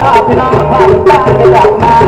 ภาพน้องผ่านตาจะดับมา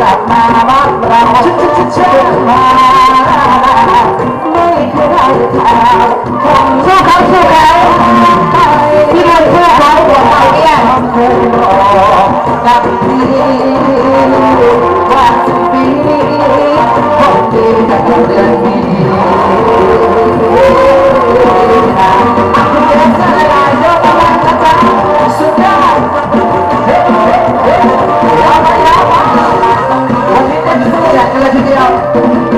กลับมาบ้านเราชิดชิดชิดมาไม่เคยได้ข่าว 就这样。